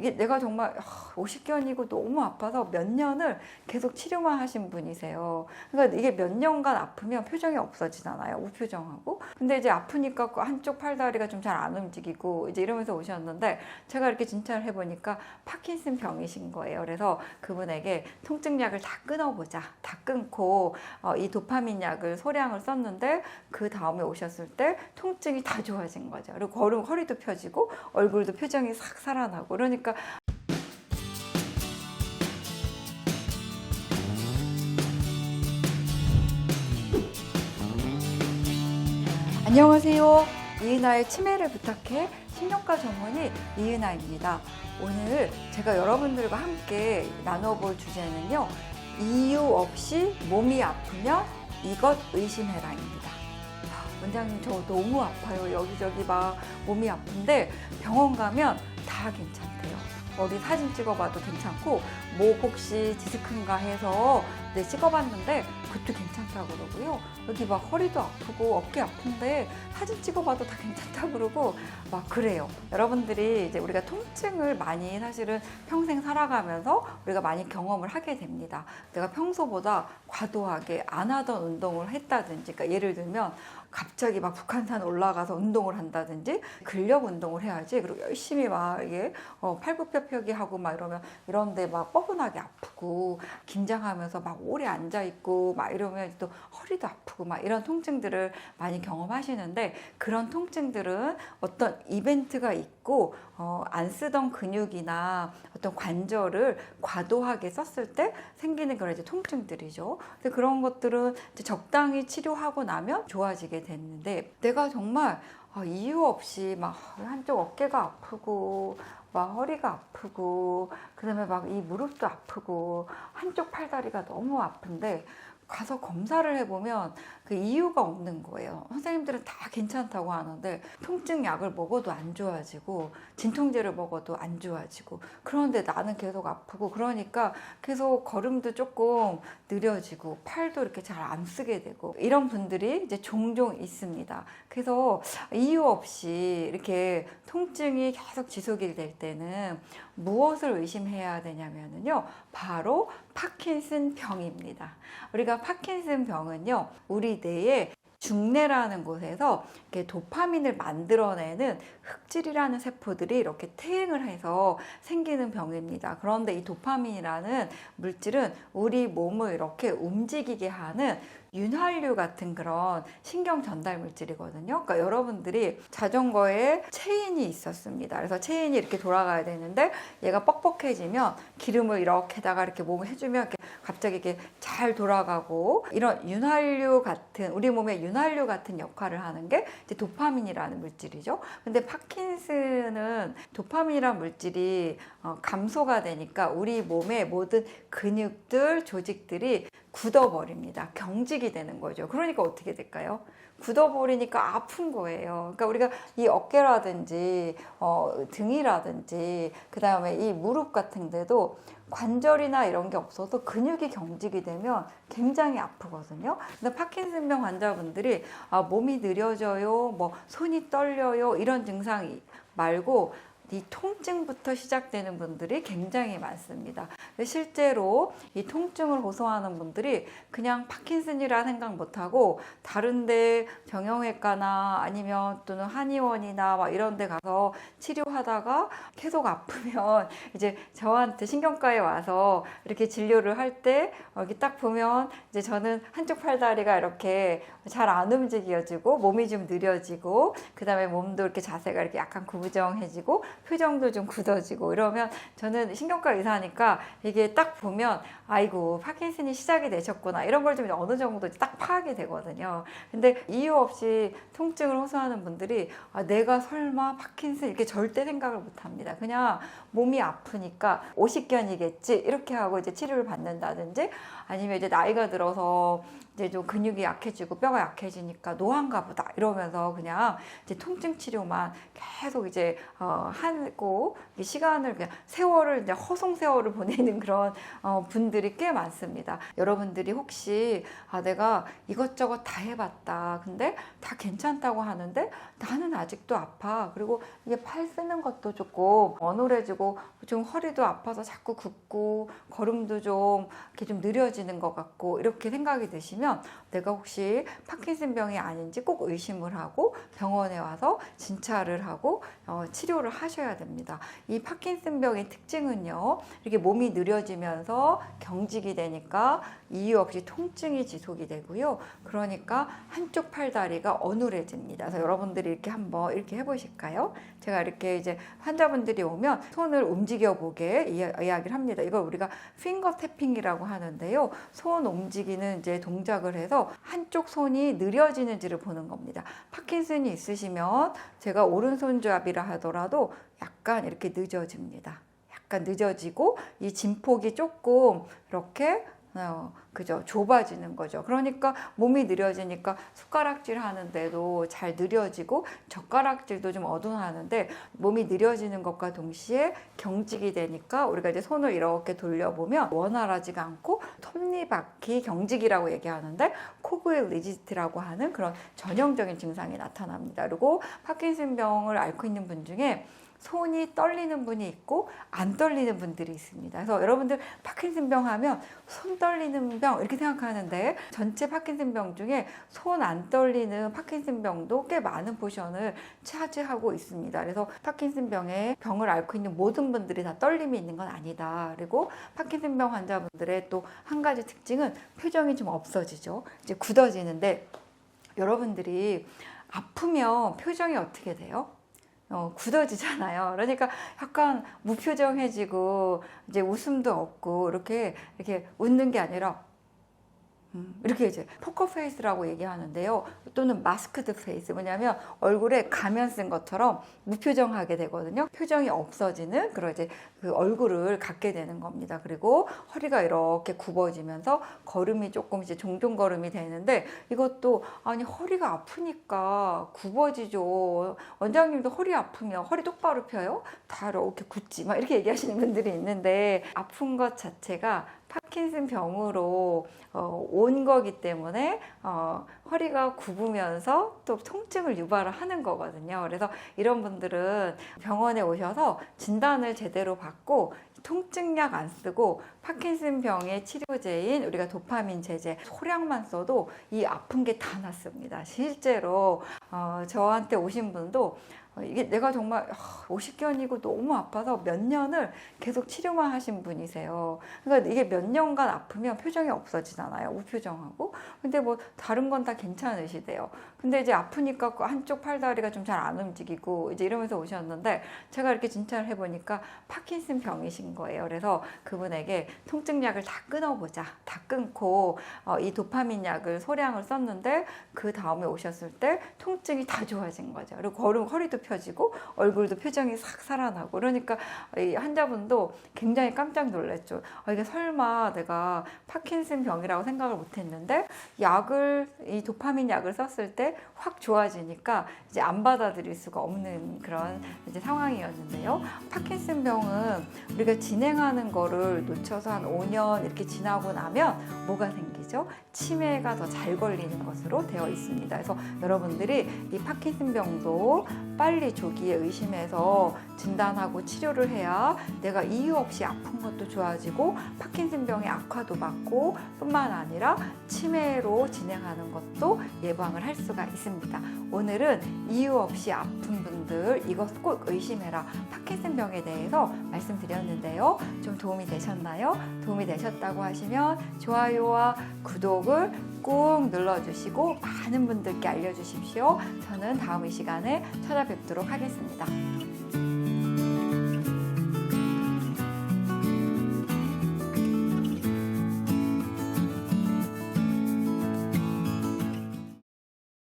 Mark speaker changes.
Speaker 1: 이게 내가 정말 50견이고 너무 아파서 몇 년을 계속 치료만 하신 분이세요. 그러니까 이게 몇 년간 아프면 표정이 없어지잖아요. 우표정하고. 근데 이제 아프니까 그 한쪽 팔다리가 좀 잘 안 움직이고 이제 이러면서 오셨는데 제가 이렇게 진찰을 해보니까 파킨슨 병이신 거예요. 그래서 그분에게 통증약을 다 끊어보자. 다 끊고 어, 이 도파민 약을 소량을 썼는데 그 다음에 오셨을 때 통증이 다 좋아진 거죠. 그리고 걸음 허리도 펴지고 얼굴도 표정이 싹 살아나고 그러니까 안녕하세요. 이은아의 치매를 부탁해 신경과 전문의 이은아입니다. 오늘 제가 여러분들과 함께 나눠볼 주제는요. 이유 없이 몸이 아프면 이것 의심해라입니다. 아, 원장님 저 너무 아파요. 여기저기 막 몸이 아픈데 병원 가면 다 괜찮대요. 머리 사진 찍어봐도 괜찮고 목 혹시 디스크인가 해서 네, 찍어봤는데 그것도 괜찮다 그러고요. 여기 막 허리도 아프고 어깨 아픈데 사진 찍어봐도 다 괜찮다 그러고 막 그래요. 여러분들이 이제 우리가 통증을 많이 사실은 평생 살아가면서 우리가 많이 경험을 하게 됩니다. 내가 평소보다 과도하게 안 하던 운동을 했다든지, 그러니까 예를 들면 갑자기 막 북한산 올라가서 운동을 한다든지 근력 운동을 해야지. 그리고 열심히 막 이게 어, 팔굽혀펴기 하고 막 이러면 이런데 막 뻐근하게 아프고 긴장하면서 막 오래 앉아 있고 막 이러면 또 허리도 아프고 막 이런 통증들을 많이 경험하시는데 그런 통증들은 어떤 이벤트가 있고 어, 안 쓰던 근육이나 어떤 관절을 과도하게 썼을 때 생기는 그런 이제 통증들이죠. 근데 그런 것들은 적당히 치료하고 나면 좋아지게 됐는데 내가 정말 아, 이유 없이 막 한쪽 어깨가 아프고 막 허리가 아프고 그다음에 막 이 무릎도 아프고 한쪽 팔다리가 너무 아픈데 가서 검사를 해보면 그 이유가 없는 거예요. 선생님들은 다 괜찮다고 하는데 통증 약을 먹어도 안 좋아지고 진통제를 먹어도 안 좋아지고 그런데 나는 계속 아프고 그러니까 계속 걸음도 조금 느려지고 팔도 이렇게 잘 안 쓰게 되고 이런 분들이 이제 종종 있습니다. 그래서 이유 없이 이렇게 통증이 계속 지속이 될 때는 무엇을 의심해야 되냐면요. 바로 파킨슨 병입니다. 우리가 파킨슨 병은요. 우리 뇌에 중뇌라는 곳에서 이렇게 도파민을 만들어내는 흑질이라는 세포들이 이렇게 퇴행을 해서 생기는 병입니다. 그런데 이 도파민이라는 물질은 우리 몸을 이렇게 움직이게 하는 윤활유 같은 그런 신경 전달 물질이거든요. 그러니까 여러분들이 자전거에 체인이 있었습니다. 그래서 체인이 이렇게 돌아가야 되는데 얘가 뻑뻑해지면 기름을 이렇게다가 이렇게 몸을 해주면 이렇게 갑자기 이렇게 잘 돌아가고 이런 윤활유 같은 우리 몸에 윤활유 같은 역할을 하는 게 이제 도파민이라는 물질이죠. 근데 파킨슨은 도파민이라는 물질이 어, 감소가 되니까 우리 몸의 모든 근육들, 조직들이 굳어버립니다. 경직이 되는 거죠. 그러니까 어떻게 될까요? 굳어버리니까 아픈 거예요. 그러니까 우리가 이 어깨라든지 어, 등이라든지 그 다음에 이 무릎 같은 데도 관절이나 이런 게 없어서 근육이 경직이 되면 굉장히 아프거든요. 근데 파킨슨병 환자분들이 아, 몸이 느려져요, 뭐 손이 떨려요 이런 증상이 말고 이 통증부터 시작되는 분들이 굉장히 많습니다. 실제로 이 통증을 호소하는 분들이 그냥 파킨슨이라 생각 못하고 다른데 정형외과나 아니면 또는 한의원이나 막 이런 데 가서 치료하다가 계속 아프면 이제 저한테 신경과에 와서 이렇게 진료를 할 때 여기 딱 보면 이제 저는 한쪽 팔다리가 이렇게 잘 안 움직여지고 몸이 좀 느려지고 그 다음에 몸도 이렇게 자세가 이렇게 약간 구부정해지고 표정도 좀 굳어지고 이러면 저는 신경과 의사니까 이게 딱 보면 아이고 파킨슨이 시작이 되셨구나 이런 걸 좀 어느 정도 딱 파악이 되거든요. 근데 이유 없이 통증을 호소하는 분들이 아, 내가 설마 파킨슨 이렇게 절대 생각을 못 합니다. 그냥 몸이 아프니까 오십견이겠지 이렇게 하고 이제 치료를 받는다든지 아니면 이제 나이가 들어서 이제 좀 근육이 약해지고 뼈가 약해지니까 노안가 보다 이러면서 그냥 이제 통증 치료만 계속 이제 어, 하고 이 시간을 그냥 세월을 이제 허송 세월을 보내는 그런 어, 분들이 꽤 많습니다. 여러분들이 혹시 아 내가 이것저것 다 해봤다. 근데 다 괜찮다고 하는데 나는 아직도 아파. 그리고 이게 팔 쓰는 것도 조금 어눌해지고 좀 허리도 아파서 자꾸 굽고 걸음도 좀 이렇게 좀 느려지는 것 같고 이렇게 생각이 드시면 내가 혹시 파킨슨병이 아닌지 꼭 의심을 하고 병원에 와서 진찰을 하고 어, 치료를 하셔야 됩니다. 이 파킨슨병의 특징은요, 이렇게 몸이 느려지면서 경직이 되니까 이유 없이 통증이 지속이 되고요. 그러니까 한쪽 팔다리가 어눌해집니다. 그래서 여러분들이 이렇게 한번 이렇게 해보실까요? 제가 이렇게 이제 환자분들이 오면 손을 움직여 보게 이야- 이야기를 합니다. 이걸 우리가 핑거 태핑이라고 하는데요. 손 움직이는 이제 동작 을 해서 한쪽 손이 느려지는지를 보는 겁니다. 파킨슨이 있으시면 제가 오른손잡이라 하더라도 약간 이렇게 늦어집니다. 약간 늦어지고 이 진폭이 조금 이렇게 어, 그죠 좁아지는 거죠. 그러니까 몸이 느려지니까 숟가락질 하는데도 잘 느려지고 젓가락질도 좀 어둔하는데 몸이 느려지는 것과 동시에 경직이 되니까 우리가 이제 손을 이렇게 돌려보면 원활하지가 않고 톱니바퀴 경직이라고 얘기하는데 코그의 리지트라고 하는 그런 전형적인 증상이 나타납니다. 그리고 파킨슨병을 앓고 있는 분 중에 손이 떨리는 분이 있고 안 떨리는 분들이 있습니다. 그래서 여러분들 파킨슨병 하면 손 떨리는 병 이렇게 생각하는데 전체 파킨슨병 중에 손 안 떨리는 파킨슨병도 꽤 많은 포션을 차지하고 있습니다. 그래서 파킨슨병의 병을 앓고 있는 모든 분들이 다 떨림이 있는 건 아니다. 그리고 파킨슨병 환자분들의 또 한 가지 특징은 표정이 좀 없어지죠. 이제 굳어지는데 여러분들이 아프면 표정이 어떻게 돼요? 어, 굳어지잖아요. 그러니까 약간 무표정해지고 이제 웃음도 없고 이렇게 이렇게 웃는 게 아니라 음, 이렇게 이제 포커 페이스라고 얘기하는데요. 또는 마스크드 페이스. 뭐냐면 얼굴에 가면 쓴 것처럼 무표정하게 되거든요. 표정이 없어지는 그런 이제 그 얼굴을 갖게 되는 겁니다. 그리고 허리가 이렇게 굽어지면서 걸음이 조금 이제 종종 걸음이 되는데 이것도 아니 허리가 아프니까 굽어지죠. 원장님도 허리 아프면 허리 똑바로 펴요? 다 이렇게 굳지 막 이렇게 얘기하시는 분들이 있는데 아픈 것 자체가 파킨슨 병으로 어, 온 거기 때문에 어, 허리가 굽으면서 또 통증을 유발을 하는 거거든요. 그래서 이런 분들은 병원에 오셔서 진단을 제대로 받고 통증약 안 쓰고 파킨슨 병의 치료제인 우리가 도파민 제제 소량만 써도 이 아픈 게 다 낫습니다. 실제로 어, 저한테 오신 분도 어, 이게 내가 정말 50견이고 너무 아파서 몇 년을 계속 치료만 하신 분이세요. 그러니까 이게 몇 년간 아프면 표정이 없어지잖아요. 우표정하고. 근데 뭐 다른 건 다 괜찮으시대요. 근데 이제 아프니까 그 한쪽 팔다리가 좀 잘 안 움직이고 이제 이러면서 오셨는데 제가 이렇게 진찰을 해보니까 파킨슨 병이신 거예요. 그래서 그분에게 통증약을 다 끊어보자. 다 끊고 어, 이 도파민 약을 소량을 썼는데 그 다음에 오셨을 때 통증이 다 좋아진 거죠. 그리고 걸음 허리도 펴지고 얼굴도 표정이 싹 살아나고 그러니까 이 환자분도 굉장히 깜짝 놀랐죠. 아, 이게 설마 내가 파킨슨 병이라고 생각을 못했는데 약을 이 도파민 약을 썼을 때 확 좋아지니까 이제 안 받아들일 수가 없는 그런 이제 상황이었는데요. 파킨슨 병은 우리가 진행하는 거를 놓쳐서 한 5년 이렇게 지나고 나면 뭐가 생 기죠? 치매가 더 잘 걸리는 것으로 되어 있습니다. 그래서 여러분들이 이 파킨슨 병도 빨리 조기에 의심해서 진단하고 치료를 해야 내가 이유 없이 아픈 것도 좋아지고 파킨슨 병의 악화도 막고 뿐만 아니라 치매로 진행하는 것도 예방을 할 수가 있습니다. 오늘은 이유 없이 아픈 분들 이것 꼭 의심해라 파킨슨 병에 대해서 말씀드렸는데요. 좀 도움이 되셨나요? 도움이 되셨다고 하시면 좋아요와 구독을 꾹 눌러주시고 많은 분들께 알려주십시오. 저는 다음 이 시간에 찾아뵙도록 하겠습니다.